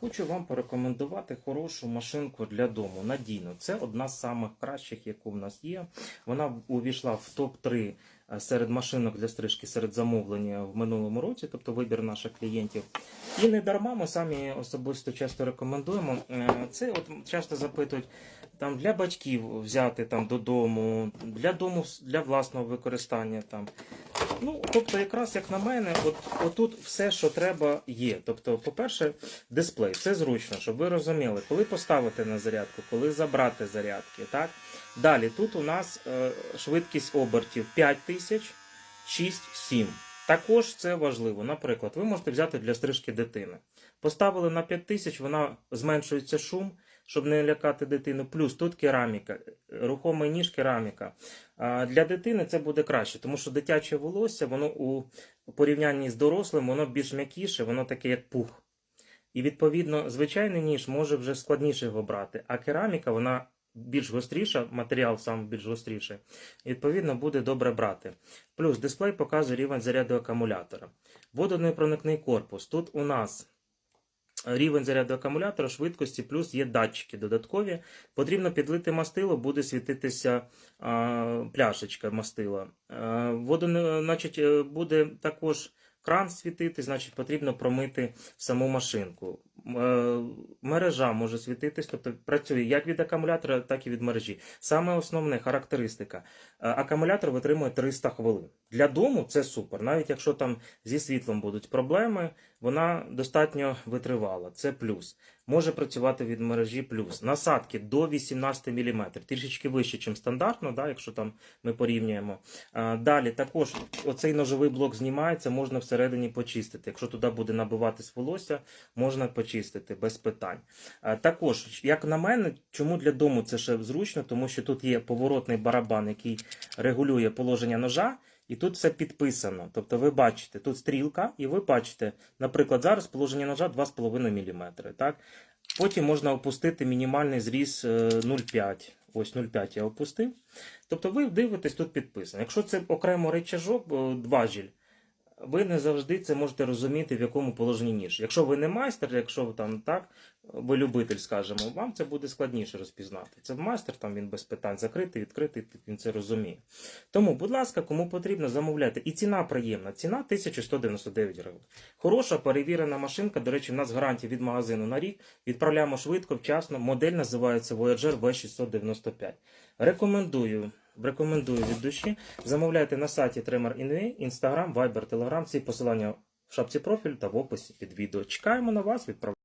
Хочу вам порекомендувати хорошу машинку для дому надійну. Це одна з самих кращих, яку в нас є. Вона увійшла в топ-3 серед машинок для стрижки серед замовлення в минулому році, тобто вибір наших клієнтів. І не дарма ми самі особисто часто рекомендуємо. Е, Це от часто запитують там для батьків взяти там додому, для дому для власного використання там. Ну, тобто, якраз як на мене, от отут все, що треба, є. Тобто, по-перше, дисплей. Це зручно, щоб ви розуміли, коли поставити на зарядку, коли забрати зарядки. Так? Далі, тут у нас е, швидкість обертів 5000, 6, 7. Також це важливо. Наприклад, ви можете взяти для стрижки дитини. Поставили на 5000, вона зменшується шум, щоб не лякати дитину. Плюс тут кераміка, рухомий ніж кераміка. Для дитини це буде краще, тому що дитяче волосся, воно у порівнянні з дорослим, воно більш м'якіше, воно таке як пух. І відповідно, звичайний ніж може вже складніше його брати, а кераміка, вона більш гостріша, матеріал сам більш гостріший, відповідно, буде добре брати. Плюс дисплей показує рівень заряду акумулятора. Водонепроникний корпус. Тут у нас рівень заряду акумулятора, швидкості, плюс є датчики додаткові. Потрібно підлити мастило, буде світитися а, пляшечка мастила. А, водоне, значить, е, буде також кран світити, значить потрібно промити саму машинку. Е, Мережа може світитись, тобто працює як від акумулятора, так і від мережі. Саме основне характеристика. Е, Акумулятор витримує 300 хвилин. Для дому це супер. Навіть якщо там зі світлом будуть проблеми, вона достатньо витривала. Це плюс. Може працювати від мережі плюс. Насадки до 18 мм, трішечки вище, ніж стандартно, да, якщо там ми порівнюємо. А, Далі також оцей ножовий блок знімається, можна всередині почистити. Якщо туди буде набиватись волосся, можна почистити без питань. А, Також, як на мене, чому для дому це ще зручно, тому що тут є поворотний барабан, який регулює положення ножа. І тут все підписано. Тобто ви бачите, тут стрілка, і ви бачите, наприклад, зараз положення ножа 2,5 мм. Так? Потім можна опустити мінімальний зріз е, 0,5. Ось 0,5 я опустив. Тобто ви дивитесь, тут підписано. Якщо це окремо речажок, е, важіль, ви не завжди це можете розуміти, в якому положенні ніж. Якщо ви не майстер, якщо ви там так, ви любитель, скажімо, вам це буде складніше розпізнати. Це майстер, там він без питань закритий, відкритий, він це розуміє. Тому, будь ласка, кому потрібно, замовляйте. І ціна приємна. Ціна 1199 гривень. Хороша перевірена машинка. До речі, в нас гарантія від магазину на рік. Відправляємо швидко, вчасно. Модель називається Voyager V695. Рекомендую. Рекомендую від душі. Замовляйте на сайті Tremor.in.ua, Instagram, Viber, Telegram. Ці посилання в шапці профілю та в описі під відео. Чекаємо на вас. Відправляємо.